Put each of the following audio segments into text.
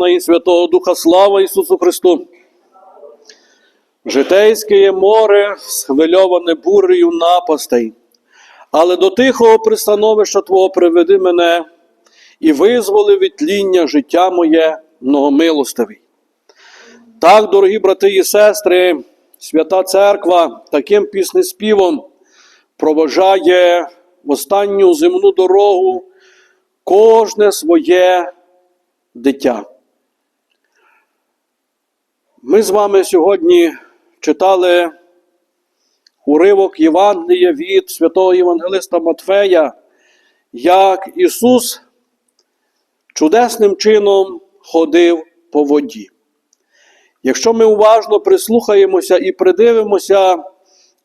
Сина і Святого Духа, слава Ісусу Христу. Житейське море, схвильоване бурею напастей, але до тихого пристановища Твого приведи мене і визволи від тління життя моє многомилостивий. Так, дорогі брати і сестри, Свята Церква таким піснеспівом проважає в останню земну дорогу кожне своє дитя. Ми з вами сьогодні читали уривок Євангелія від святого Євангелиста Матфея, як Ісус чудесним чином ходив по воді. Якщо ми уважно прислухаємося і придивимося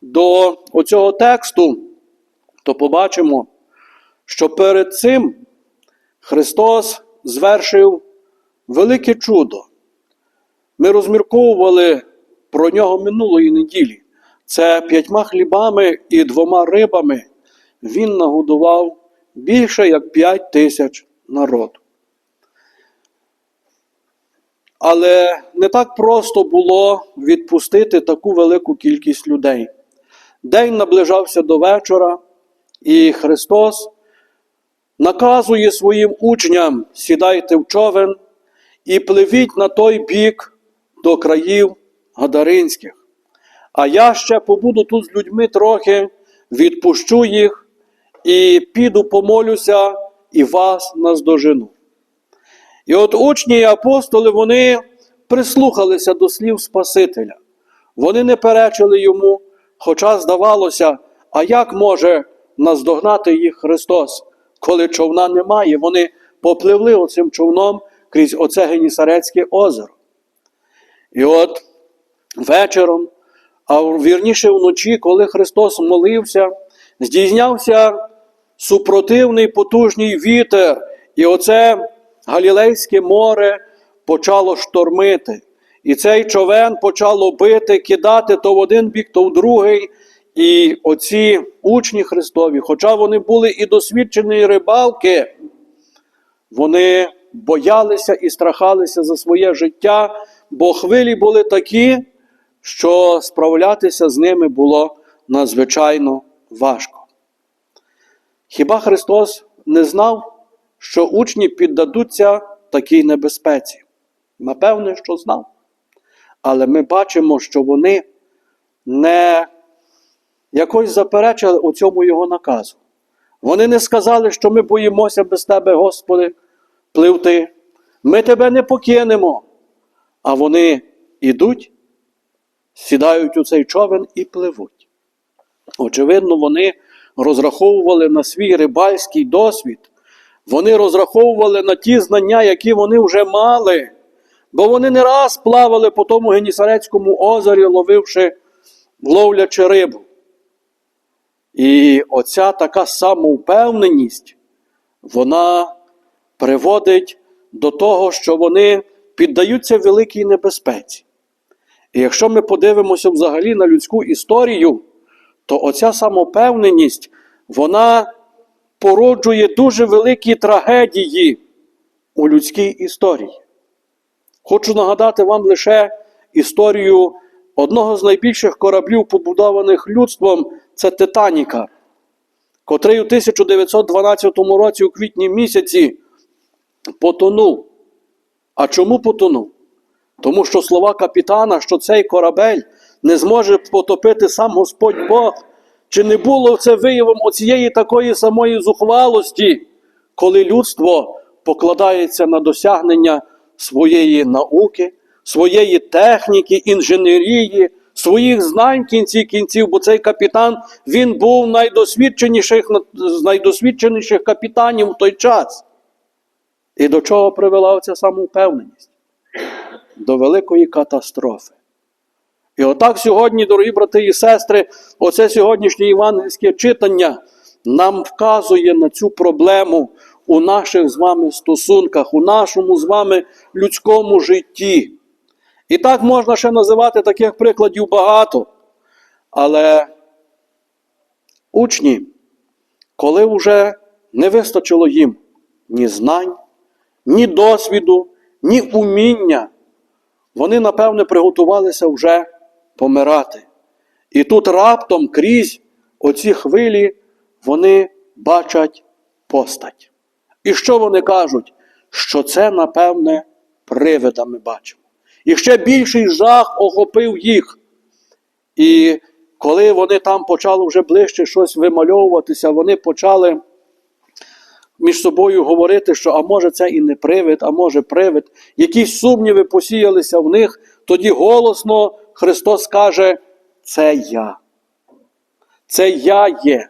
до оцього тексту, то побачимо, що перед цим Христос звершив велике чудо. Ми розмірковували про нього минулої неділі. Це п'ятьма хлібами і двома рибами він нагодував більше як п'ять тисяч народу. Але не так просто було відпустити таку велику кількість людей. День наближався до вечора, і Христос наказує своїм учням: сідайте в човен і пливіть на той бік до країв Гадаринських. А я ще побуду тут з людьми трохи, відпущу їх і піду помолюся і вас наздожену. І от учні і апостоли вони прислухалися до слів Спасителя. Вони не перечили йому, хоча здавалося, а як може наздогнати їх Христос, коли човна немає? Вони попливли оцим човном крізь оце Генісарецьке озеро. І от вечором, а вірніше вночі, коли Христос молився, здійснявся супротивний потужний вітер, і оце Галілейське море почало штормити. І цей човен почало бити, кидати то в один бік, то в другий. І оці учні Христові, хоча вони були і досвідчені рибалки, вони боялися і страхалися за своє життя, бо хвилі були такі, що справлятися з ними було надзвичайно важко. Хіба Христос не знав, що учні піддадуться такій небезпеці? Напевне, що знав. Але ми бачимо, що вони не якось заперечили у цьому його наказу. Вони не сказали, що ми боїмося без тебе, Господи, пливти. Ми тебе не покинемо. А вони йдуть, сідають у цей човен і пливуть. Очевидно, вони розраховували на свій рибальський досвід. Вони розраховували на ті знання, які вони вже мали, бо вони не раз плавали по тому Генісарецькому озері, ловивши, ловлячи рибу. І оця така самовпевненість, вона приводить до того, що вони піддаються великій небезпеці. І якщо ми подивимося взагалі на людську історію, то оця самопевненість, вона породжує дуже великі трагедії у людській історії. Хочу нагадати вам лише історію одного з найбільших кораблів, побудованих людством, це Титаніка, котрий у 1912 році, у квітні місяці, потонув. А чому потонув? Тому що слова капітана, що цей корабель не зможе потопити сам Господь Бог, чи не було це виявом оцієї такої самої зухвалості, коли людство покладається на досягнення своєї науки, своєї техніки, інженерії, своїх знань кінці кінців, бо цей капітан він був найдосвідченіших, з найдосвідченіших капітанів в той час. І до чого привела ця самовпевненість? До великої катастрофи. І отак сьогодні, дорогі брати і сестри, оце сьогоднішнє євангельське читання нам вказує на цю проблему у наших з вами стосунках, у нашому з вами людському житті. І так можна ще називати таких прикладів багато. Але учні, коли вже не вистачило їм ні знань, ні досвіду, ні уміння. Вони, напевне, приготувалися вже помирати. І тут раптом крізь оці хвилі вони бачать постать. І що вони кажуть? Що це, напевне, привида ми бачимо. І ще більший жах охопив їх. І коли вони там почали вже ближче щось вимальовуватися, вони почали між собою говорити, що а може це і не привид, а може привид. Якісь сумніви посіялися в них, тоді голосно Христос каже: Це я. Це я є.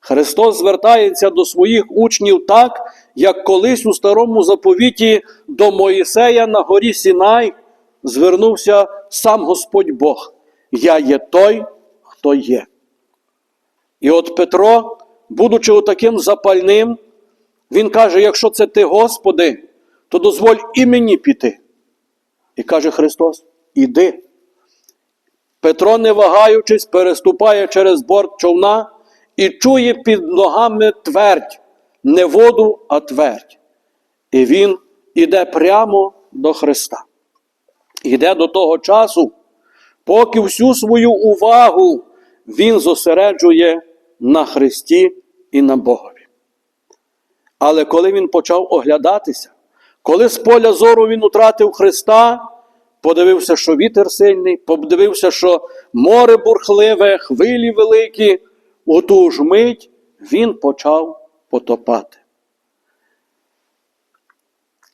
Христос звертається до своїх учнів так, як колись у старому заповіті до Моїсея на горі Сінай звернувся сам Господь Бог. Я є той, хто є. І от Петро, будучи отаким запальним, він каже: якщо це ти, Господи, то дозволь і мені піти. І каже Христос: Іди. Петро, не вагаючись, переступає через борт човна і чує під ногами твердь, не воду, а твердь. І він іде прямо до Христа. Іде до того часу, поки всю свою увагу він зосереджує на Христі і на Богові. Але коли він почав оглядатися, коли з поля зору він утратив Христа, подивився, що вітер сильний, подивився, що море бурхливе, хвилі великі, у ту ж мить він почав потопати.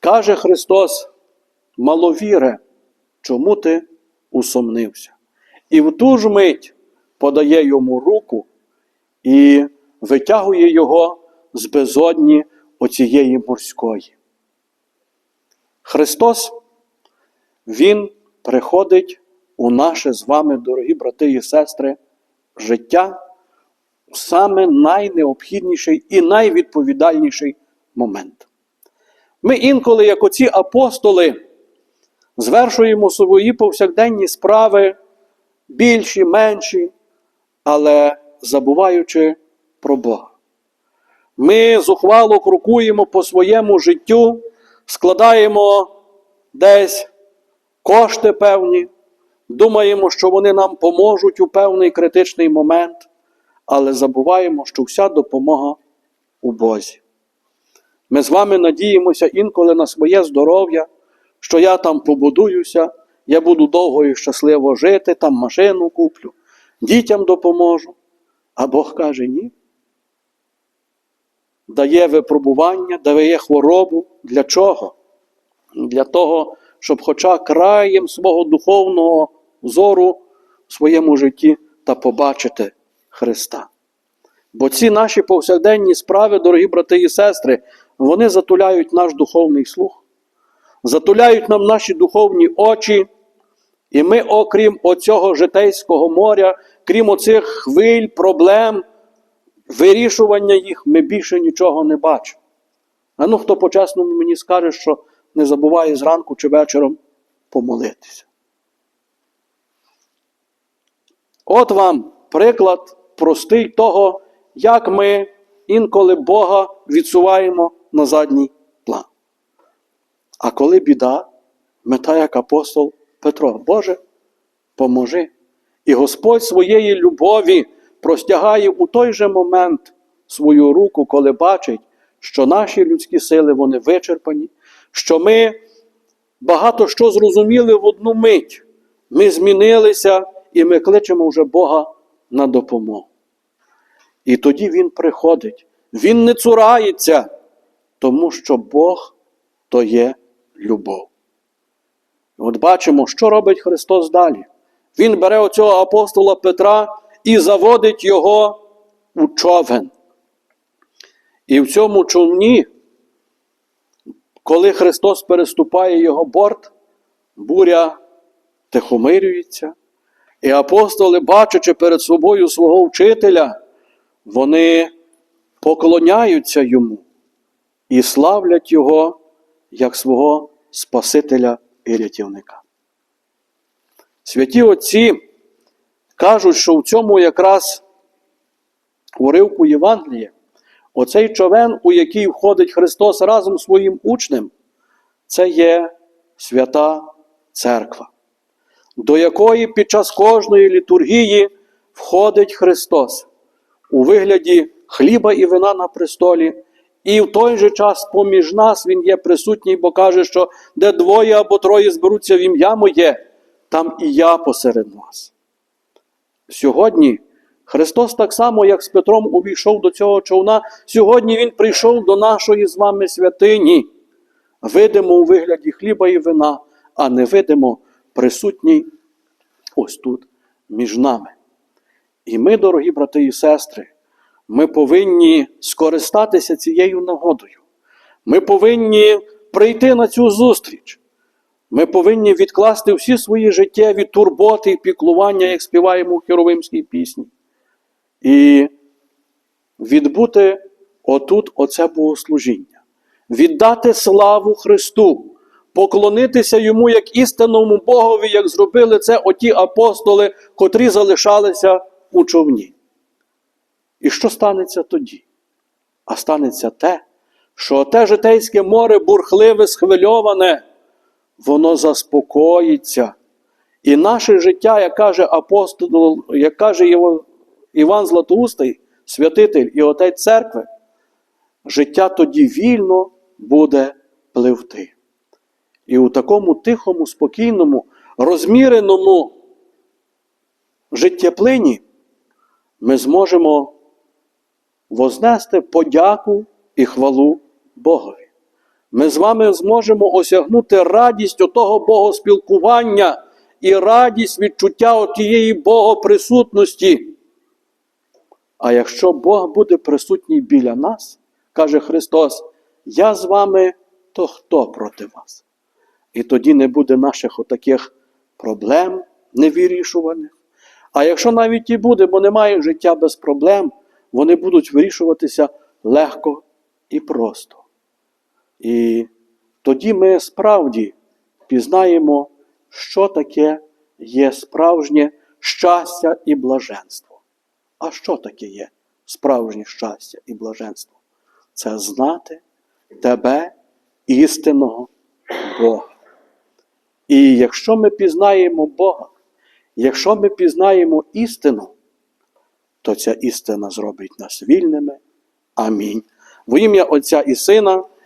Каже Христос, маловіре, чому ти усомнився? І в ту ж мить подає йому руку і витягує його з безодні оцієї морської. Христос, Він приходить у наше з вами, дорогі брати і сестри, життя у саме найнеобхідніший і найвідповідальніший момент. Ми інколи, як оці апостоли, звершуємо свої повсякденні справи, більші, менші, але забуваючи про Бога. Ми зухвало крокуємо по своєму життю, складаємо десь кошти певні, думаємо, що вони нам поможуть у певний критичний момент, але забуваємо, що вся допомога у Бозі. Ми з вами надіємося інколи на своє здоров'я, що я там побудуюся, я буду довго і щасливо жити, там машину куплю, дітям допоможу. А Бог каже ні. Дає випробування, дає хворобу. Для чого? Для того, щоб, хоча краєм свого духовного зору в своєму житті та побачити Христа. Бо ці наші повсякденні справи, дорогі брати і сестри, вони затуляють наш духовний слух, затуляють нам наші духовні очі, і ми, окрім оцього житейського моря, крім оцих хвиль, проблем, вирішування їх, ми більше нічого не бачимо. А ну, хто по-чесному мені скаже, що не забуває зранку чи вечором помолитися. От вам приклад простий того, як ми інколи Бога відсуваємо на задній план. А коли біда, ми та як апостол Петро, Боже, поможи. І Господь своєї любові простягає у той же момент свою руку, коли бачить, що наші людські сили вони вичерпані, що ми багато що зрозуміли в одну мить. Ми змінилися і ми кличемо вже Бога на допомогу. І тоді Він приходить. Він не цурається, тому що Бог то є любов. От бачимо, що робить Христос далі. Він бере оцього апостола Петра і заводить його у човен. І в цьому човні, коли Христос переступає його борт, буря тихомирюється. І апостоли, бачачи перед собою свого вчителя, вони поклоняються йому і славлять Його як свого Спасителя і рятівника. Святі Отці кажуть, що в цьому якраз уривку Євангелія, оцей човен, у який входить Христос разом своїм учнем, це є свята церква, до якої під час кожної літургії входить Христос у вигляді хліба і вина на престолі, і в той же час поміж нас Він є присутній, бо каже, що де двоє або троє зберуться в ім'я моє, там і я посеред вас. Сьогодні Христос так само, як з Петром увійшов до цього човна, сьогодні Він прийшов до нашої з вами святині. Видимо у вигляді хліба і вина, а не видимо присутній ось тут між нами. І ми, дорогі брати і сестри, ми повинні скористатися цією нагодою. Ми повинні прийти на цю зустріч. Ми повинні відкласти всі свої життєві турботи і піклування, як співаємо у херовимській пісні. І відбути отут оце богослужіння, віддати славу Христу, поклонитися йому як істинному Богові, як зробили це оті апостоли, котрі залишалися у човні. І що станеться тоді? А станеться те, що те житейське море бурхливе, схвильоване, воно заспокоїться. І наше життя, як каже апостол, як каже Іван Златоустий, святитель і отець церкви, життя тоді вільно буде пливти. І у такому тихому, спокійному, розміреному життєплині ми зможемо вознести подяку і хвалу Богові. Ми з вами зможемо осягнути радість отого богоспілкування і радість відчуття тієї Богоприсутності. А якщо Бог буде присутній біля нас, каже Христос, я з вами, то хто проти вас? І тоді не буде наших отаких проблем невирішуваних. А якщо навіть і буде, бо немає життя без проблем, вони будуть вирішуватися легко і просто. І тоді ми справді пізнаємо, що таке є справжнє щастя і блаженство. А що таке є справжнє щастя і блаженство? Це знати тебе, істинного Бога. І якщо ми пізнаємо Бога, якщо ми пізнаємо істину, то ця істина зробить нас вільними. Амінь. Во ім'я Отця і Сина,